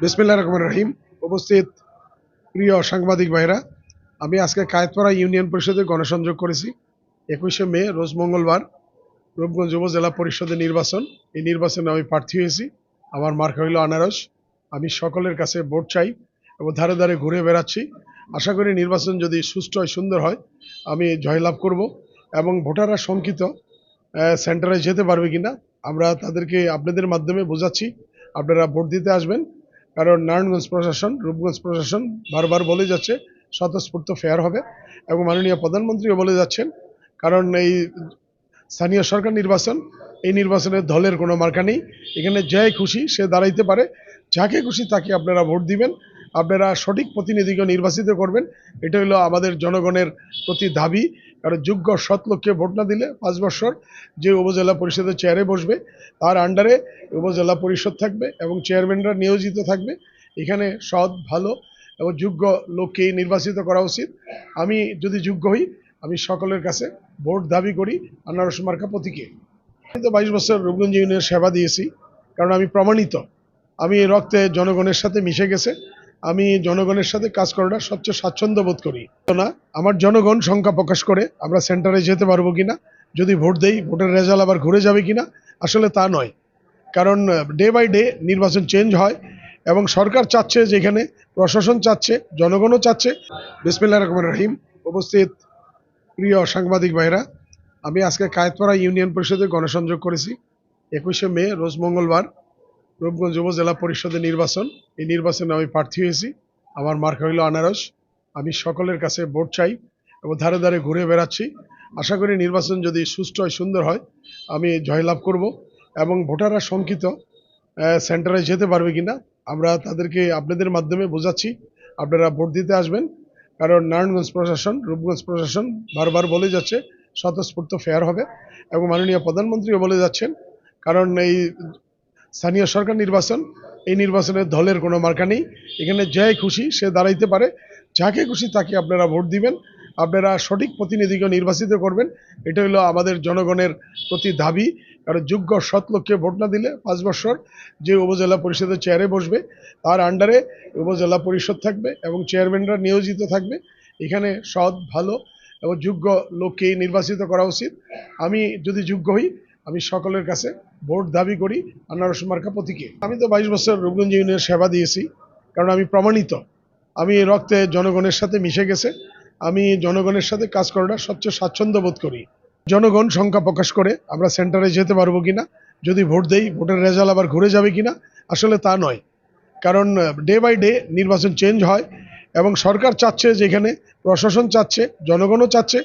বিসমিল্লা রহমান রহিম। উপস্থিত প্রিয় সাংবাদিক ভাইরা আমি আজকে কায়েতপাড়া ইউনিয়ন পরিষদে গণসংযোগ করেছি। একুশে মে, রোজ মঙ্গলবার, রূপগঞ্জ উপজেলা পরিষদের নির্বাচন। এই নির্বাচনে আমি প্রার্থী হয়েছি। আমার মার্ক হইল আনারস। আমি সকলের কাছে ভোট চাই এবং ধারে ধারে ঘুরে বেড়াচ্ছি। আশা করি নির্বাচন যদি সুষ্ঠু হয়, সুন্দর হয়, আমি জয়লাভ করব এবং ভোটাররা শঙ্কিত সেন্টারে যেতে পারবে কিনা, আমরা তাদেরকে আপনাদের মাধ্যমে বোঝাচ্ছি। আপনারা ভোট দিতে আসবেন। কারণ নারায়ণগঞ্জ প্রশাসন, রূপগঞ্জ প্রশাসন বারবার বলে যাচ্ছে স্বতঃস্ফূর্ত ফেয়ার হবে এবং মাননীয় প্রধানমন্ত্রীও বলে যাচ্ছেন, কারণ এই স্থানীয় সরকার নির্বাচন, এই নির্বাচনে দলের কোনো মার্কা নেই। এখানে যে খুশি, সে দাঁড়াইতে পারে। যাকে খুশি তাকে আপনারা ভোট দিবেন। আপনারা সঠিক প্রতিনিধিকে নির্বাচিত করবেন। এটা হলো আমাদের জনগণের প্রতি দাবি। কারণ যোগ্য সৎ লোককে ভোট না দিলে পাঁচ বছর যে উপজেলা পরিষদের চেয়ারে বসবে, তার আন্ডারে উপজেলা পরিষদ থাকবে এবং চেয়ারম্যানরা নিয়োজিত থাকবে। এখানে সৎ, ভালো এবং যোগ্য লোককেই নির্বাচিত করা উচিত। আমি যদি যোগ্য হই, আমি সকলের কাছে ভোট দাবি করি আনারস মার্কা প্রতীকে। আমি তো বাইশ বছর রূপগঞ্জ ইউনিয়নের সেবা দিয়েছি, কারণ আমি প্রমাণিত। আমি রক্তে জনগণের সাথে মিশে গেছে। আমি জনগণের সাথে কাজ করাটা সবচেয়ে স্বাচ্ছন্দ্য বোধ করি। না, আমার জনগণ সংখ্যা প্রকাশ করে আমরা সেন্টারে যেতে পারব কিনা, যদি ভোট দেই, ভোটের রেজাল্ট আবার ঘুরে যাবে কিনা, আসলে তা নয়। কারণ ডে বাই ডে নির্বাচন চেঞ্জ হয় এবং সরকার চাচ্ছে যেখানে, প্রশাসন চাচ্ছে, জনগণও চাচ্ছে। বিসমিল্লা রহমান রহিম। উপস্থিত প্রিয় সাংবাদিক ভাইরা, আমি আজকে কায়েতপাড়া ইউনিয়ন পরিষদে গণসংযোগ করেছি। একুশে মে, রোজ মঙ্গলবার। রূপগঞ্জ উপজেলা পরিষদের নির্বাচন। এই নির্বাচনে আমি প্রার্থী হয়েছি। আমার মার্ক হইল আনারস। আমি সকলের কাছে ভোট চাই এবং ধারে ধারে ঘুরে বেড়াচ্ছি। আশা করি নির্বাচন যদি সুষ্ঠু হয়, সুন্দর হয়, আমি জয়লাভ করব এবং ভোটাররা শঙ্কিত সেন্টারে যেতে পারবে কিনা, আমরা তাদেরকে আপনাদের মাধ্যমে বোঝাচ্ছি। আপনারা ভোট দিতে আসবেন, কারণ নারায়ণগঞ্জ প্রশাসন, রূপগঞ্জ প্রশাসন বারবার বলে যাচ্ছে, স্বতঃস্ফূর্ত ফেয়ার হবে এবং মাননীয় প্রধানমন্ত্রীও বলে যাচ্ছেন, কারণ এই স্থানীয় সরকার নির্বাচন, এই নির্বাচনে দলের কোনো মার্কা নেই। এখানে যে খুশি, সে দাঁড়াইতে পারে। যাকে খুশি তাকে আপনারা ভোট দিবেন। আপনারা সঠিক প্রতিনিধিকে নির্বাচিত করবেন। এটা হলো আমাদের জনগণের প্রতি দাবি। কারণ যোগ্য সৎ লোককে ভোট না দিলে পাঁচ বছর যে উপজেলা পরিষদের চেয়ারে বসবে, তার আন্ডারে উপজেলা পরিষদ থাকবে এবং চেয়ারম্যানরা নিয়োজিত থাকবে। এখানে সৎ, ভালো এবং যোগ্য লোককেই নির্বাচিত করা উচিত। আমি যদি যোগ্য হই আমি সকলের কাছে ভোট দাবি করি আনারস মার্কা প্রতীকে। আমি তো বাইশ বছর রূপগঞ্জ সেবা দিয়েছি, কারণ আমি প্রমাণিত। আমি রক্তে জনগণের সাথে মিশে গেছে। আমি জনগণের সাথে কাজ করাটা সবচেয়ে স্বাচ্ছন্দ্য বোধ করি। জনগণ সংখ্যা প্রকাশ করে আমরা সেন্টারে যেতে পারব কিনা, যদি ভোট দেই, ভোটের রেজাল্ট আবার ঘুরে যাবে কিনা, আসলে তা নয়। কারণ ডে বাই ডে নির্বাচন চেঞ্জ হয় এবং সরকার চাচ্ছে যেখানে, প্রশাসন চাচ্ছে, জনগণও চাচ্ছে।